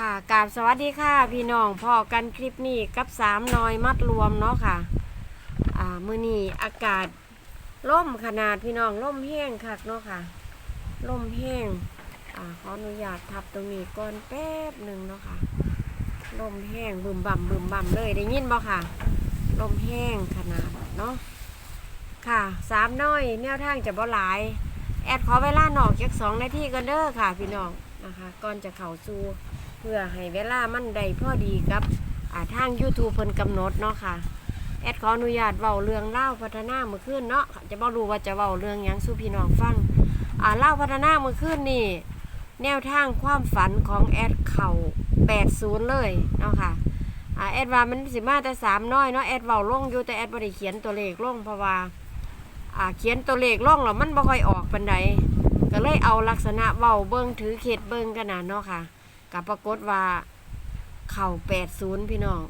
ค่ะกราบสวัสดีค่ะ พี่น้องพอกันคลิปนี้กับสามน้อยมัดรวมเนาะค่ะ อ่ามือนี้อากาศล่มขนาดพี่น้องล่มแห้งคักเนาะค่ะล่มแห้งอ่าขออนุญาตทับตรงนี้ก่อนแป๊บหนึ่งเนาะค่ะล่มแห้งบึมบ่ำบึมบ่ำเลยได้ยินบ่ค่ะล่มแห้งขนาดเนาะค่ะสามน้อยแนวทางจะบ่หลาย แอดขอเวลาหนอกจักสองนาทีกันเด้อค่ะ พี่น้องนะคะ ก่อนจะเข้าสู่ เพื่อให้เวลามันได้พอดีกับทาง YouTube เพิ่นกำหนดเนาะค่ะ แอดขออนุญาตเว้าเรื่องเล่าพัฒนาเมื่อคืนเนาะจะบ่รู้ว่าจะเว้าเรื่องหยังสู่พี่น้องฟังอ่าเล่าพัฒนาเมื่อคืนนี่แนวทางความฝันของแอดเข่า80 เลยเนาะค่ะอ่าแอดว่ามันสิมาแต่สามน้อยเนาะแอดเว้าลงอยู่แต่แอดบ่ได้เขียนตัวเลขลงเพราะว่าอ่าเขียนตัวเลขล่องแล้วมันบ่ค่อยออกปันใดก็เลยเอาลักษณะเว้าเบิ่งถือเขตเบิ่งกันนะเนาะค่ะ กับปรากฏว่า เข่า80พี่น้อง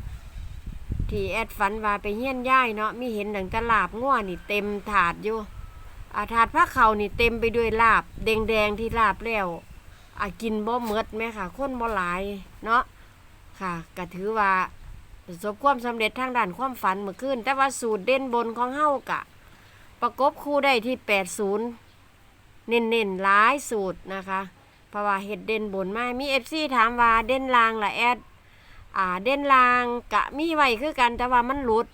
ที่แอดฝันว่าไปเฮี้ยนย่ายเนาะมีเห็นดังตลาบง่วนี่เต็มถาดอยู่อาถาดผ้าเข่านี่เต็มไปด้วยลาบ แดงๆที่ลาบแล้วอากินบ่หมดแม่ค่ะคนบ่หลายเนาะค่ะก็ถือว่าประสบความสำเร็จทางด้านความฝันเมื่อคืนแต่ว่าสูตรเด่นบนของเฮากะ ประกบคู่ได้ที่ 80 เน้นๆหลายสูตรนะคะ เพราะว่าเห็ดเด่นบนมามี FC ถามว่าเด่นลางละแอดอ่าเด่นลางกะมีไว้คือกันแต่ว่ามันหลุด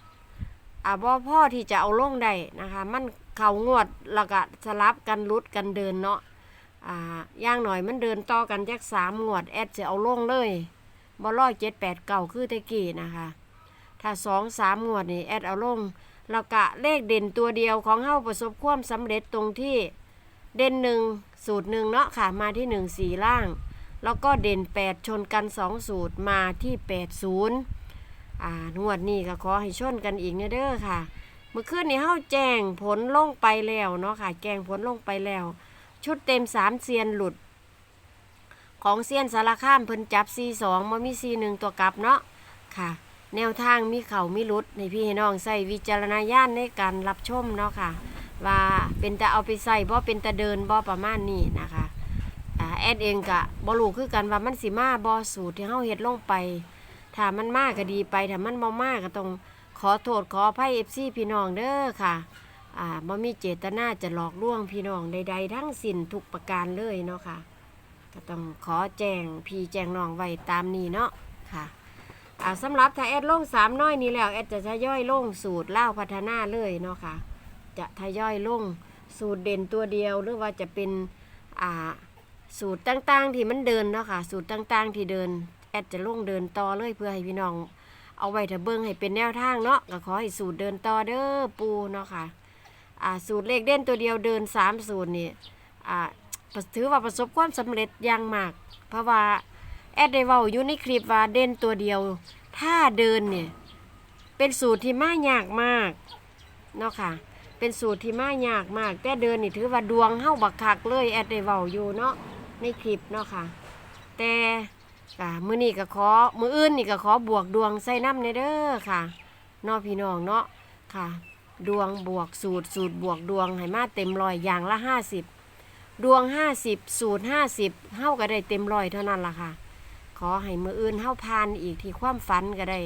อ่าบ่พ่อที่จะเอาลงได้นะคะ มันเข่างวดแล้วก็สลับกันหลุดกันเดินเนาะอ่าย่างหน่อยมันเดินต่อกันจักสามงวดแอดจะเอาลงเลยบ่ร้อยเจ็ดแปดเก่าคือตะกี้นะคะ ถ้าสองสามงวดนี่แอดเอาลงแล้วก็เลขเด่นตัวเดียวของเฮาประสบความสำเร็จตรงที่ เด่นหนึ่งสูตรหนึ่งเนาะค่ะ มาที่หนึ่งสี่ล่าง แล้วก็เด่นแปดชนกันสองสูตรมาที่แปดศูนย์อ่านวดนี้ก็ขอให้ชนกันอีกนะเด้อค่ะ เมื่อคืนนี้เฮาแจ้งผลลงไปแล้วเนาะค่ะ แจ้งผลลงไปแล้ว ชุดเต็มสามเซียนหลุด ของเซียนสารข้ามเพิ่นจับซีสองมามีซีหนึ่งตัวกลับเนาะค่ะ แนวทางมีเข่ามีรุดในพี่ให้น้องใส่วิจารณญาณในการรับชมเนาะค่ะ ว่าเป็นแต่เอาไปใส่บ่เป็นแต่เดินบ่ประมาณนี้นะคะแอดเองกะบ่รู้คือกันว่ามันสิมาบ่สูตรที่เฮาเฮ็ดลงไปถ้ามันมากก็ดีไปถ้ามันบ่มากก็ต้องขอโทษขออภัย FC พี่น้องเด้อค่ะอ่าบ่มีเจตนาจะหลอกลวงพี่น้องใดๆทั้งสิ้นทุกประการเลยเนาะค่ะก็ต้องขอแจ้งพี่แจ้งน้องไว้ตามนี้เนาะค่ะอ่าสำหรับถ้าแอดลงสามน้อยนี้แล้วแอดจะทยอยลงสูตรเล่าพัฒนาเลยเนาะค่ะ จะทยอยลงสูตรเด่นตัวเดียว หรือว่าจะเป็นอ่าสูตรต่างๆที่มันเดินเนาะค่ะสูตรต่างๆที่เดิน แอดจะลงเดินต่อเลยเพื่อให้พี่น้อง เอาไว้ถ้าเบิ่งให้เป็นแนวทางเนาะก็ขอให้สูตรเดินต่อเด้อปูเนาะค่ะอ่าสูตรเลขเด่นตัวเดียวเดินสามสูตรนี่อ่าถือว่าประสบความสำเร็จอย่างมาก เพราะว่าแอดได้เว้าอยู่ในคลิปว่าเด่นตัวเดียว ถ้าเดินเนี่ยเป็นสูตรที่มายากมากเนาะค่ะ เป็นสูตรที่มายากมาก แต่เดินนี่ถือว่าดวงเฮาบักคักเลยแอดได้เว้าอยู่เนาะในคลิปเนาะค่ะ แต่อ่ามื้อนี้ก็ขอมื้ออื่นนี่ก็ขอบวกดวงใส่น้ำในเด้อค่ะนาะพี่น้องเนาะค่ะ ดวงบวกสูตรสูตรบวกดวงให้มาเต็มร้อยอย่างละห้าสิบดวงห้าสิบสูตรห้าสิบเฮาก็ได้เต็มร้อยเท่านั้นล่ะค่ะ ขอให้มืออื่นเฮาพานอีกที่ความฝันก็ได้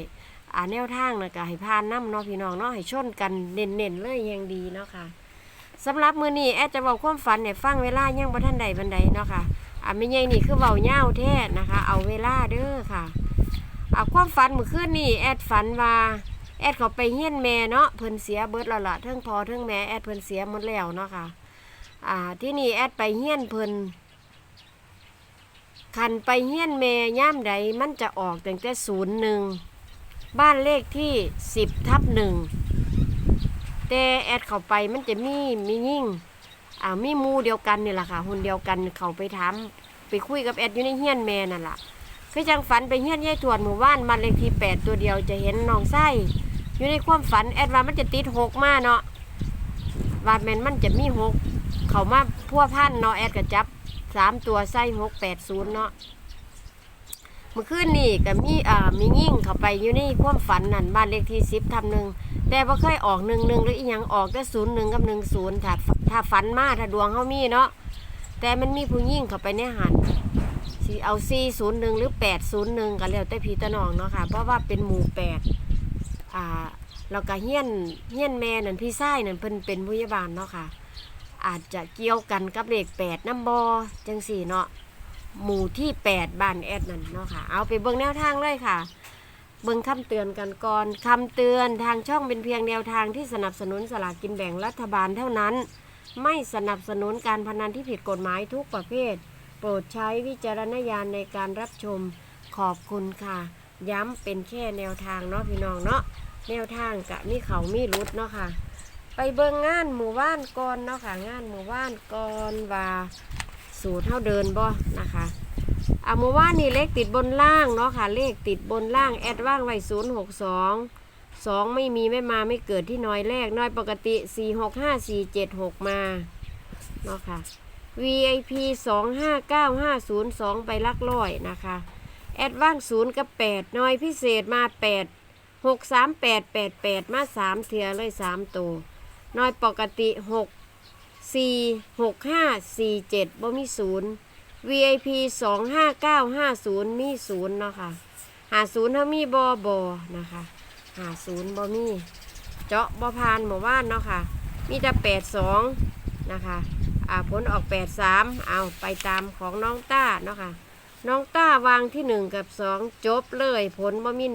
อ่าแนวทางนะก็ให้พานน้ำเนาะพี่น้องเนาะให้ชนกันเน้นๆเลยยังดีเนาะค่ะสำหรับมือนี้แอดจะบอกความฝันเนี่ยฟังเวลายังบ่ทันใดบันใดเนาะค่ะอ่าไม่ใหญ่นี่คือเบาเง่าวแท้นะคะ เอาเวลาเด้อค่ะอ่าความฝันเมื่อคืนนี่แอดฝันว่าแอดเขาไปเฮี้ยนแม่เนาะเพิ่นเสียเบิดแล้วล่ะเทิงพอเทิงแม่แอดเพิ่นเสียหมดแล้วเนาะค่ะอ่าที่นี่แอดไปเฮี้ยนเพิ่นคันไปเฮี้ยนแม่ย่ามใดมันจะออกตั้งแต่ศูนย์หนึ่ง บ้านเลขที่สิบทับหนึ่งแต่แอดเข้าไปมันจะมีมียิ่งอ่ามีมูเดียวกันนี่แหละค่ะหุ่นเดียวกันเขาไปถามไปคุยกับแอดอยู่ในเฮียนแม่นั่นแหละคือจังฝันไปเฮียนยายทวดหมู่บ้านบ้านเลขที่แปดตัวเดียวจะเห็นน้องไส้อยู่ในความฝันแอดว่ามันจะติดหกมาเนาะว่าแมนมันจะมีหกเขามาพัวพันเนาะแอดก็จับสามตัวไส้หกแปดศูนย์เนาะ เมื่อคืนนี่ก็มีอ่ามียิ่งเข้าไปอยู่ในความฝันนั่นบ้านเลขที่สิบทำหนึ่งแต่บ่เคยออกหนึ่งหนึ่งหรืออีหยังออกแต่ศูนย์หนึ่งกับหนึ่งศูนย์ถ้าถ้าฝันมาถ้าดวงเขามีเนาะแต่มันมีผู้ยิ่งเข้าไปในหันสิสิเอา401หนึ่งหรือ801ก็แล้วแต่พี่ตะนองเนาะค่ะเพราะว่าเป็นหมู่แปดอ่าแล้วก็เฮี้ยนเฮี้ยนแม่นั่นพี่ชายนั่นเพิ่นเป็นผู้ใหญ่บ้านเนาะค่ะ อาจจะเกี่ยวกันกับเลข8นำบ่จังสี่เนาะ หมู่ที่ 8 บ้านแอดนั่นเนาะค่ะ เอาไปเบิ่งแนวทางเลยค่ะ เบิ่งคำเตือนกันก่อนคำเตือนทางช่องเป็นเพียงแนวทางที่สนับสนุนสลากกินแบ่งรัฐบาลเท่านั้น ไม่สนับสนุนการพนันที่ผิดกฎหมายทุกประเภท โปรดใช้วิจารณญาณในการรับชมขอบคุณค่ะ ย้ำเป็นแค่แนวทางเนาะพี่น้องเนาะแนวทางกะมีเขามีรุดเนาะค่ะ ไปเบิ่งงานหมู่บ้านก่อนเนาะค่ะงานหมู่บ้านก่อนว่า สูตรเท่าเดินบ่นะคะอะหมู่านี่เลขติดบนล่างเนาะค่ะ เลขติดบนล่างแอดว่างไว้ศูนย์หกสองสองไม่มีไม่มาไม่เกิดที่น้อยแรกน้อยปกติสี่หกห้าสี่เจ็ดหกมาเนาะค่ะ VIP 259502ไปลักร้อยนะคะแอดว่าง0กับ8น้อยพิเศษมา8 6 3 8 8 8มา3เทียเลย3ตัวน้อยปกติ6 4 6 5 4 7บ่มี0 VIP 25950 มี0เนาะค่ะหา0ถ้ามีบอบอนะคะหา0บ่มี เจาะบ่พานหมู่บ้านเนาะค่ะ มีแต่82นะคะอ่าผลออก8 3เอาไปตามของน้องต้าเนาะค่ะ น้องต้าวางที่1กับ2จบเลยผลบ่มี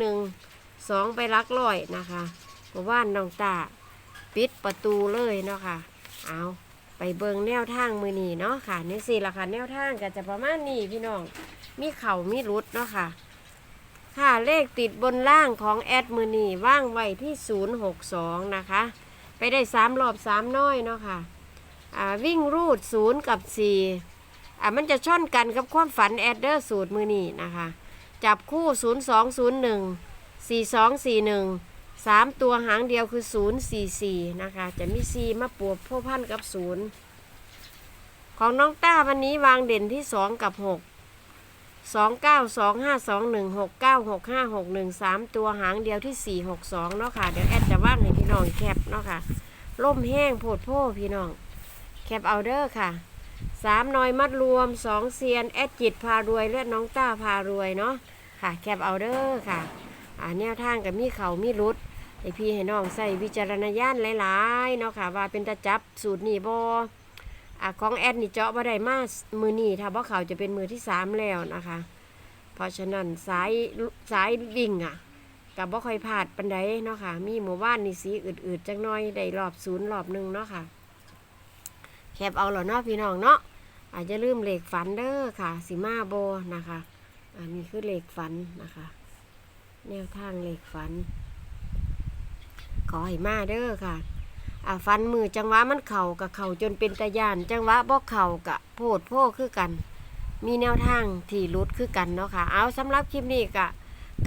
1 2ไปลักร้อยนะคะเพราะว่าน้องต้า ปิดประตูเลยเนาะค่ะ เอา ไปเบิงแนวทางมือนีเนาะค่ะนี่สิละค่ะแนวทางก็จะประมาณนี้พี่น้องมีเข่ามีรุดเนาะค่ะ ค่ะเลขติดบนล่างของแอดมือนีว่างไว้ที่ 062 นะคะ ไปได้ 3 รอบ 3 น้อยเนาะค่ะวิ่งรูดศูนย์กับสี่อ่ามันจะช่อนกันกับความฝันแอดเดอร์สูตรมือนีนะคะ จับคู่ศูนย์ สามตัวหางเดียวคือศูนย์สี่สี่นะคะ จะมีซีมาปวบพ่อพันกับศูนย์ของน้องต้าวันนี้วางเด่นที่สองกับหกสองเก้าสองห้าสองหนึ่งหกเก้าหกห้าหกหนึ่งสามตัวหางเดียวที่สี่หกสองเนาะค่ะ เดี๋ยวแอดจะว่างให้พี่น้องแคปเนาะค่ะล่มแห้งโพดโพ่พี่น้อง แคปเอาเดอร์ค่ะสามนอยมัดรวมสองเซียนแอดจิตพารวยและน้องต้าพารวยเนาะค่ะ แคปเอาเดอร์ค่ะอ่าแนวทางกับมีเขามีรุด ให้พี่ให้น้องใส่วิจารณญาณหลายๆเนาะค่ะว่าเป็นตาจับสูตรนี่บอ่าของแอดนี่เจาะบ่ได้มามือนี่ถ้าบ่เขาจะเป็นมือที่สามแล้วนะคะ เพราะฉะนั้นสายสายวิ่งอะกับบ่ค่อยพลาดปันไดเนาะค่ะ มีหมู่บ้านนี่สีอืดๆจังน้อยได้รอบศูนย์รอบหนึ่งเนาะค่ะ แคบเอาเหรอเนาะพี่น้องเนาะอาจจะลืมเหล็กฝันเด้อค่ะสีมาโบนะคะ อันนี้คือเหล็กฝันนะคะ แนวทางเหล็กฝัน ขอให้มาเด้อค่ะอ่าฟันมือจังหวะมันเข่ากับเข่าจนเป็นตะยาน จังหวะบ่เข่ากับโพดโพคือกัน มีแนวทางที่รุดคือกันเนาะค่ะ เอาสำหรับคลิปนี้กะ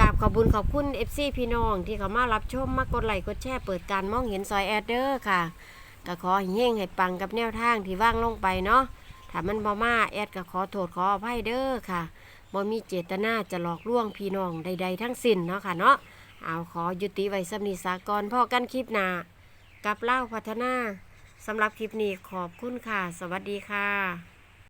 กราบขอบุญขอบคุณ FC พี่น้อง ที่เขามารับชมมากดไลค์กดแชร์เปิดการมองเห็นซอยแอดเดอร์ค่ะก็ขอให้เฮงให้ปังกับแนวทางที่ว่างลงไปเนาะถ้ามันบ่มาแอดก็ขอโทษขออภัยเด้อค่ะบ่มีเจตนาจะหลอกลวงพี่น้องใด ๆ ทั้งสิ้นเนาะค่ะเนาะ เอาขอยุติไว้สำนีสากรพ่อกันคลิปหนากับเล่าพัฒนาสำหรับคลิปนี้ขอบคุณค่ะ สวัสดีค่ะ